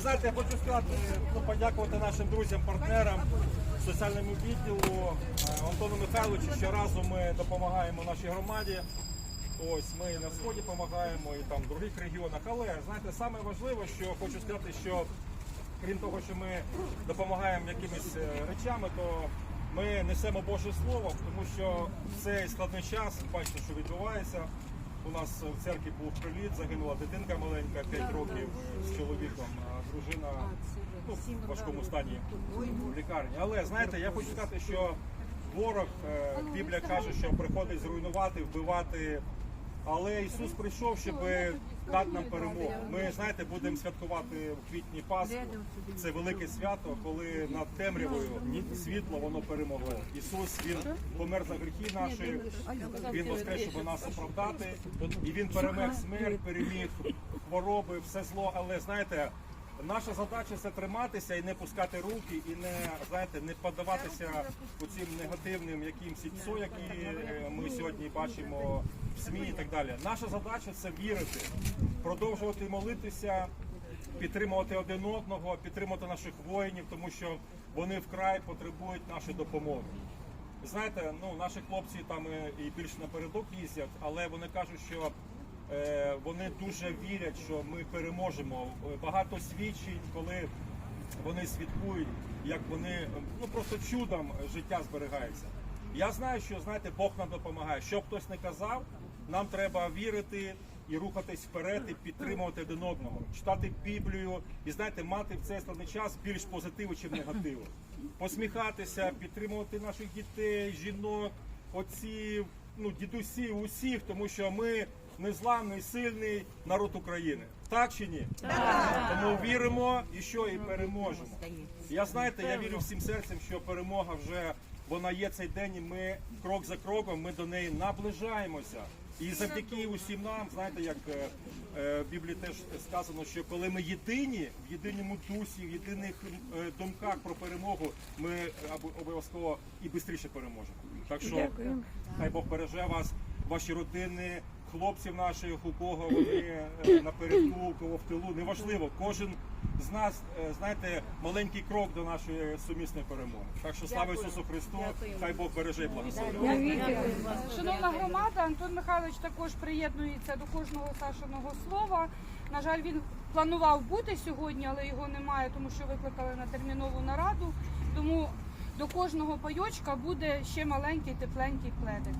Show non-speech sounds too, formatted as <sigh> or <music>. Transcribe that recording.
Ви знаєте, я хочу сказати, ну, подякувати нашим друзям, партнерам, соціальному відділу е, Антону Михайловичу. Щоразу ми допомагаємо нашій громаді. Ось ми на сході допомагаємо і там в других регіонах. Але знаєте, саме важливе, що хочу сказати, що крім того, що ми допомагаємо якимись е, речами, то ми несемо Боже Слово, тому що в цей складний час, бачите, що відбувається. У нас в церкві був приліт, загинула дитинка маленька, 5 років з чоловіком, а дружина ну, в важкому стані в лікарні. Але знаєте, я хочу сказати, що ворог, е, Біблія каже, що приходить зруйнувати, вбивати. Але Ісус прийшов, щоб дати нам перемогу. Ми знаєте, будемо святкувати в квітні Пасху. Це велике свято, коли над темрявою світло воно перемогло. Ісус він помер за гріхи наші, він воскрес, щоб нас оправдати, і він переміг смерть, переміг хвороби, все зло. Але знаєте. Наша задача це триматися і не пускати руки, і не знаєте, не поддаватися цим негативним якимсь псо, які ми сьогодні бачимо в СМІ і так далі. Наша задача це вірити, продовжувати молитися, підтримувати один одного, підтримувати наших воїнів, тому що вони вкрай потребують нашої допомоги. Знаєте, ну наші хлопці там е, і більш напередок їздять, але вони кажуть, що вони дуже вірять, що ми переможемо. Е, Багато свідчень, коли вони свідкують, як вони е, ну просто чудом життя зберігається. Я знаю, що знаєте, Бог нам допомагає. Що хтось не казав, нам треба вірити і рухатись вперед, і підтримувати один одного, читати Біблію і знаєте, мати в цей складний час більш позитиву, чим негативу. Посміхатися, підтримувати наших дітей, жінок, отців, ну дідусів, усіх, тому що ми незламний, сильний народ України. Так чи ні? Тому віримо і що і переможемо. Я знаєте, я вірю всім серцем, що перемога вже вона є цей день, і ми крок за кроком ми до неї наближаємося. І завдяки усім нам, знаєте, як е, е, в Біблії теж сказано, що коли ми єдині, в єдиному дусі, в єдиних е, думках про перемогу, ми обов'язково і швидше переможемо. Так що хай Бог береже вас, ваші родини, хлопців наших, у кого вони <clears throat> е, напередку, у кого в тилу. Неважливо, кожен з нас, е, знаєте, маленький крок до нашої сумісної перемоги. Так що слава Ісусу Христу, хай Бог береже і благословляє. Шановна громада, Антон Михайлович також приєднується до кожного Сашиного слова. На жаль, він планував бути сьогодні, але його немає, тому що викликали на термінову нараду. Тому до кожного пайочка буде ще маленький тепленький пледик.